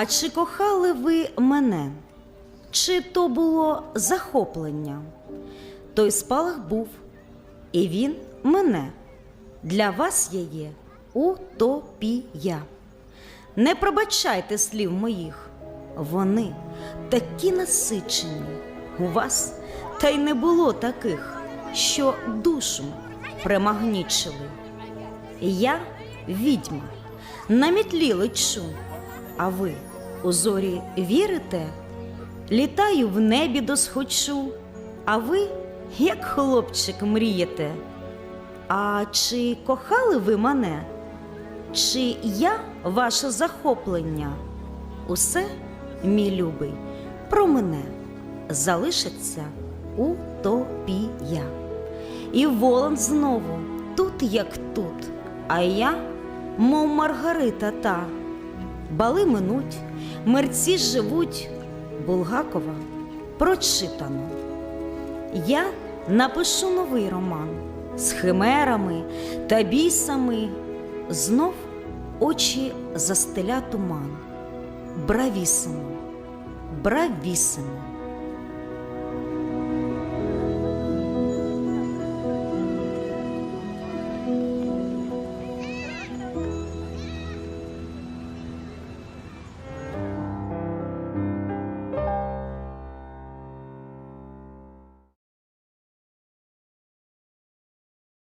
А чи кохали ви мене? Чи то було захоплення? Той спалах був, і він мене. Для вас я є утопія. Не пробачайте слів моїх, вони такі насичені. У вас та й не було таких, що душу примагнічили. Я відьма, на мітлі лечу, а ви у зорі вірите? Літаю в небі досхочу, а ви, як хлопчик, мрієте. А чи кохали ви мене? Чи я ваше захоплення? Усе, мій любий, про мене залишиться утопія. І волан знову тут, як тут, а я, мов Маргарита та. Бали минуть, мерці живуть, Булгакова прочитано. Я напишу новий роман з химерами та бісами. Знов очі застеля туман. Бравісимо, бравісимо.